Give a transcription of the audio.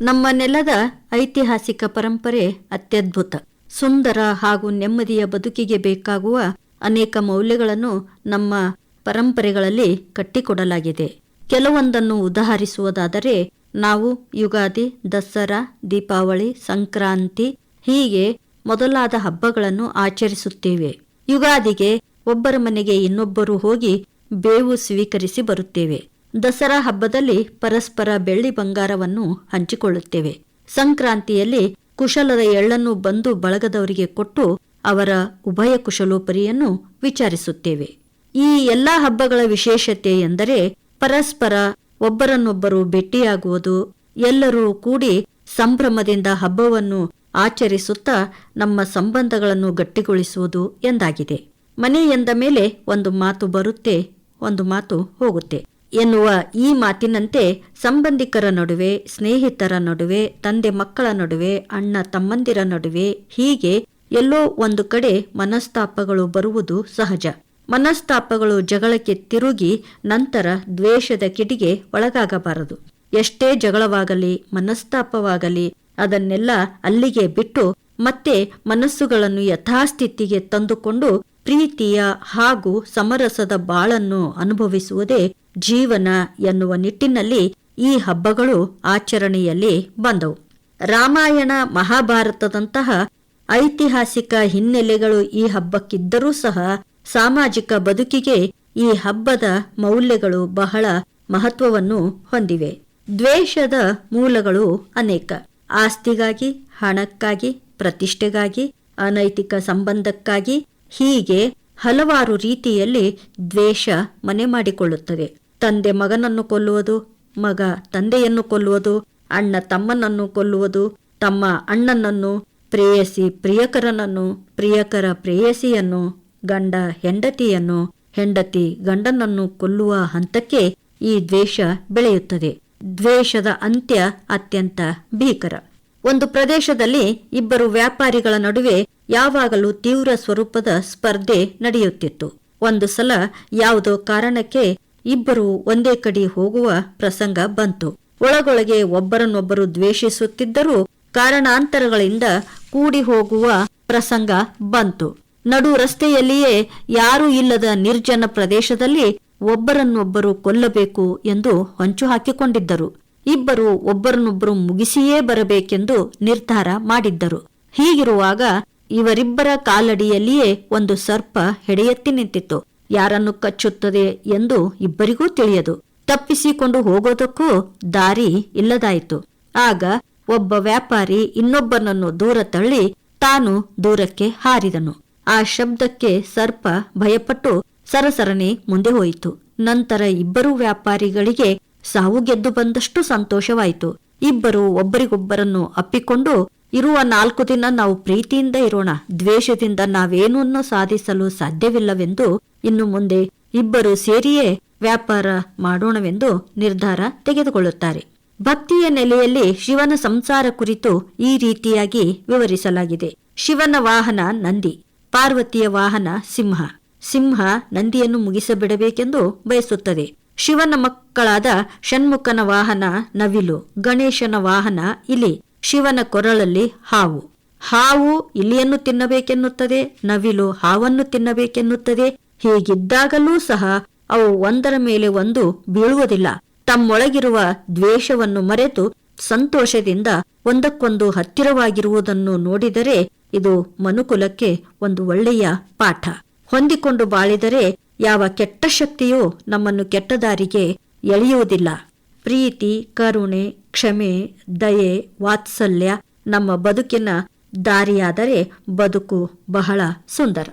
ನಮ್ಮ ನೆಲದ ಐತಿಹಾಸಿಕ ಪರಂಪರೆ ಅತ್ಯದ್ಭುತ. ಸುಂದರ ಹಾಗೂ ನೆಮ್ಮದಿಯ ಬದುಕಿಗೆ ಬೇಕಾಗುವ ಅನೇಕ ಮೌಲ್ಯಗಳನ್ನು ನಮ್ಮ ಪರಂಪರೆಗಳಲ್ಲಿ ಕಟ್ಟಿಕೊಡಲಾಗಿದೆ. ಕೆಲವೊಂದನ್ನು ಉದಾಹರಿಸುವುದಾದರೆ, ನಾವು ಯುಗಾದಿ, ದಸರಾ, ದೀಪಾವಳಿ, ಸಂಕ್ರಾಂತಿ ಹೀಗೆ ಮೊದಲಾದ ಹಬ್ಬಗಳನ್ನು ಆಚರಿಸುತ್ತೇವೆ. ಯುಗಾದಿಗೆ ಒಬ್ಬರ ಮನೆಗೆ ಇನ್ನೊಬ್ಬರು ಹೋಗಿ ಬೇವು ಸ್ವೀಕರಿಸಿ ಬರುತ್ತೇವೆ. ದಸರಾ ಹಬ್ಬದಲ್ಲಿ ಪರಸ್ಪರ ಬೆಳ್ಳಿ ಬಂಗಾರವನ್ನು ಹಂಚಿಕೊಳ್ಳುತ್ತೇವೆ. ಸಂಕ್ರಾಂತಿಯಲ್ಲಿ ಕುಶಲದ ಎಳ್ಳನ್ನು ಬಂದು ಬಳಗದವರಿಗೆ ಕೊಟ್ಟು ಅವರ ಉಭಯ ಕುಶಲೋಪರಿಯನ್ನು ವಿಚಾರಿಸುತ್ತೇವೆ. ಈ ಎಲ್ಲಾ ಹಬ್ಬಗಳ ವಿಶೇಷತೆ ಎಂದರೆ ಪರಸ್ಪರ ಒಬ್ಬರನ್ನೊಬ್ಬರು ಭೇಟಿಯಾಗುವುದು, ಎಲ್ಲರೂ ಕೂಡಿ ಸಂಭ್ರಮದಿಂದ ಹಬ್ಬವನ್ನು ಆಚರಿಸುತ್ತಾ ನಮ್ಮ ಸಂಬಂಧಗಳನ್ನು ಗಟ್ಟಿಗೊಳಿಸುವುದು ಎಂದಾಗಿದೆ. ಮನೆ ಎಂದ ಮೇಲೆ ಒಂದು ಮಾತು ಬರುತ್ತೆ, ಒಂದು ಮಾತು ಹೋಗುತ್ತೆ. ಎನ್ನುವ ಈ ಮಾತಿನಂತೆ ಸಂಬಂಧಿಕರ ನಡುವೆ, ಸ್ನೇಹಿತರ ನಡುವೆ, ತಂದೆ ಮಕ್ಕಳ ನಡುವೆ, ಅಣ್ಣ ತಮ್ಮಂದಿರ ನಡುವೆ ಹೀಗೆ ಎಲ್ಲೋ ಒಂದು ಕಡೆ ಮನಸ್ತಾಪಗಳು ಬರುವುದು ಸಹಜ. ಮನಸ್ತಾಪಗಳು ಜಗಳಕ್ಕೆ ತಿರುಗಿ ನಂತರ ದ್ವೇಷದ ಕಿಡಿಗೆ ಒಳಗಾಗಬಾರದು. ಎಷ್ಟೇ ಜಗಳವಾಗಲಿ, ಮನಸ್ತಾಪವಾಗಲಿ, ಅದನ್ನೆಲ್ಲ ಅಲ್ಲಿಗೆ ಬಿಟ್ಟು ಮತ್ತೆ ಮನಸ್ಸುಗಳನ್ನು ಯಥಾಸ್ಥಿತಿಗೆ ತಂದುಕೊಂಡು ಪ್ರೀತಿಯ ಹಾಗೂ ಸಮರಸದ ಬಾಳನ್ನು ಅನುಭವಿಸುವುದೇ ಜೀವನ ಎನ್ನುವ ನಿಟ್ಟಿನಲ್ಲಿ ಈ ಹಬ್ಬಗಳು ಆಚರಣೆಯಲ್ಲಿ ಬಂದವು. ರಾಮಾಯಣ ಮಹಾಭಾರತದಂತಹ ಐತಿಹಾಸಿಕ ಹಿನ್ನೆಲೆಗಳು ಈ ಹಬ್ಬಕ್ಕಿದ್ದರೂ ಸಹ ಸಾಮಾಜಿಕ ಬದುಕಿಗೆ ಈ ಹಬ್ಬದ ಮೌಲ್ಯಗಳು ಬಹಳ ಮಹತ್ವವನ್ನು ಹೊಂದಿವೆ. ದ್ವೇಷದ ಮೂಲಗಳು ಅನೇಕ. ಆಸ್ತಿಗಾಗಿ, ಹಣಕ್ಕಾಗಿ, ಪ್ರತಿಷ್ಠೆಗಾಗಿ, ಅನೈತಿಕ ಸಂಬಂಧಕ್ಕಾಗಿ ಹೀಗೆ ಹಲವಾರು ರೀತಿಯಲ್ಲಿ ದ್ವೇಷ ಮನೆ ಮಾಡಿಕೊಳ್ಳುತ್ತದೆ. ತಂದೆ ಮಗನನ್ನು ಕೊಲ್ಲುವುದು, ಮಗ ತಂದೆಯನ್ನು ಕೊಲ್ಲುವುದು, ಅಣ್ಣ ತಮ್ಮನನ್ನು ಕೊಲ್ಲುವುದು, ತಮ್ಮ ಅಣ್ಣನನ್ನು ಪ್ರೇಯಸಿ ಪ್ರಿಯಕರನನ್ನು, ಪ್ರಿಯಕರ ಪ್ರೇಯಸಿಯನ್ನು, ಗಂಡ ಹೆಂಡತಿಯನ್ನು, ಹೆಂಡತಿ ಗಂಡನನ್ನು ಕೊಲ್ಲುವ ಹಂತಕ್ಕೆ ಈ ದ್ವೇಷ ಬೆಳೆಯುತ್ತದೆ. ದ್ವೇಷದ ಅಂತ್ಯ ಅತ್ಯಂತ ಭೀಕರ. ಒಂದು ಪ್ರದೇಶದಲ್ಲಿ ಇಬ್ಬರು ವ್ಯಾಪಾರಿಗಳ ನಡುವೆ ಯಾವಾಗಲೂ ತೀವ್ರ ಸ್ವರೂಪದ ಸ್ಪರ್ಧೆ ನಡೆಯುತ್ತಿತ್ತು. ಒಂದು ಸಲ ಯಾವುದೋ ಕಾರಣಕ್ಕೆ ಇಬ್ಬರು ಒಂದೇ ಕಡೆ ಹೋಗುವ ಪ್ರಸಂಗ ಬಂತು. ಒಳಗೊಳಗೆ ಒಬ್ಬರನ್ನೊಬ್ಬರು ದ್ವೇಷಿಸುತ್ತಿದ್ದರೂ ಕಾರಣಾಂತರಗಳಿಂದ ಕೂಡಿ ಹೋಗುವ ಪ್ರಸಂಗ ಬಂತು. ನಡು ರಸ್ತೆಯಲ್ಲಿಯೇ ಯಾರೂ ಇಲ್ಲದ ನಿರ್ಜನ ಪ್ರದೇಶದಲ್ಲಿ ಒಬ್ಬರನ್ನೊಬ್ಬರು ಕೊಲ್ಲಬೇಕು ಎಂದು ಹೊಂಚು ಹಾಕಿಕೊಂಡಿದ್ದರು. ಇಬ್ಬರು ಒಬ್ಬರನ್ನೊಬ್ಬರು ಮುಗಿಸಿಯೇ ಬರಬೇಕೆಂದು ನಿರ್ಧಾರ ಮಾಡಿದ್ದರು. ಹೀಗಿರುವಾಗ ಇವರಿಬ್ಬರ ಕಾಲಡಿಯಲ್ಲಿಯೇ ಒಂದು ಸರ್ಪ ಹೆಡೆಯೆತ್ತಿ ನಿಂತಿತ್ತು. ಯಾರನ್ನು ಕಚ್ಚುತ್ತದೆ ಎಂದು ಇಬ್ಬರಿಗೂ ತಿಳಿಯದು. ತಪ್ಪಿಸಿಕೊಂಡು ಹೋಗೋದಕ್ಕೂ ದಾರಿ ಇಲ್ಲದಾಯಿತು. ಆಗ ಒಬ್ಬ ವ್ಯಾಪಾರಿ ಇನ್ನೊಬ್ಬನನ್ನು ದೂರ ತಳ್ಳಿ ತಾನು ದೂರಕ್ಕೆ ಹಾರಿದನು. ಆ ಶಬ್ದಕ್ಕೆ ಸರ್ಪ ಭಯಪಟ್ಟು ಸರಸರನೆ ಮುಂದೆ ಹೋಯಿತು. ನಂತರ ಇಬ್ಬರು ವ್ಯಾಪಾರಿಗಳಿಗೆ ಸಾವು ಗೆದ್ದು ಬಂದಷ್ಟು ಸಂತೋಷವಾಯಿತು. ಇಬ್ಬರು ಒಬ್ಬರಿಗೊಬ್ಬರನ್ನು ಅಪ್ಪಿಕೊಂಡು ಇರುವ ನಾಲ್ಕು ದಿನ ನಾವು ಪ್ರೀತಿಯಿಂದ ಇರೋಣ. ದ್ವೇಷದಿಂದ ನಾವೇನನ್ನು ಸಾಧಿಸಲು ಸಾಧ್ಯವಿಲ್ಲವೆಂದು ಇನ್ನು ಮುಂದೆ ಇಬ್ಬರು ಸೇರಿಯೇ ವ್ಯಾಪಾರ ಮಾಡೋಣವೆಂದು ನಿರ್ಧಾರ ತೆಗೆದುಕೊಳ್ಳುತ್ತಾರೆ. ಭಕ್ತಿಯ ನೆಲೆಯಲ್ಲಿ ಶಿವನ ಸಂಸಾರ ಕುರಿತು ಈ ರೀತಿಯಾಗಿ ವಿವರಿಸಲಾಗಿದೆ. ಶಿವನ ವಾಹನ ನಂದಿ, ಪಾರ್ವತಿಯ ವಾಹನ ಸಿಂಹ. ಸಿಂಹ ನಂದಿಯನ್ನು ಮುಗಿಸಬಿಡಬೇಕೆಂದು ಬಯಸುತ್ತದೆ. ಶಿವನ ಮಕ್ಕಳಾದ ಷಣ್ಮುಖನ ವಾಹನ ನವಿಲು, ಗಣೇಶನ ವಾಹನ ಇಲಿ. ಶಿವನ ಕೊರಳಲ್ಲಿ ಹಾವು. ಹಾವು ಇಲಿಯನ್ನು ತಿನ್ನಬೇಕೆನ್ನುತ್ತದೆ, ನವಿಲು ಹಾವನ್ನು ತಿನ್ನಬೇಕೆನ್ನುತ್ತದೆ. ಹೀಗಿದ್ದಾಗಲೂ ಸಹ ಅವು ಒಂದರ ಮೇಲೆ ಒಂದು ಬೀಳುವುದಿಲ್ಲ. ತಮ್ಮೊಳಗಿರುವ ದ್ವೇಷವನ್ನು ಮರೆತು ಸಂತೋಷದಿಂದ ಒಂದಕ್ಕೊಂದು ಹತ್ತಿರವಾಗಿರುವುದನ್ನು ನೋಡಿದರೆ ಇದು ಮನುಕುಲಕ್ಕೆ ಒಂದು ಒಳ್ಳೆಯ ಪಾಠ. ಹೊಂದಿಕೊಂಡು ಬಾಳಿದರೆ ಯಾವ ಕೆಟ್ಟ ಶಕ್ತಿಯೂ ನಮ್ಮನ್ನು ಕೆಟ್ಟ ದಾರಿಗೆ ಎಳೆಯುವುದಿಲ್ಲ. ಪ್ರೀತಿ ಕರುಣೆ ಕ್ಷಮೆ ದಯೆ ವಾತ್ಸಲ್ಯ ನಮ್ಮ ಬದುಕಿನ ದಾರಿಯಾದರೆ ಬದುಕು ಬಹಳ ಸುಂದರ.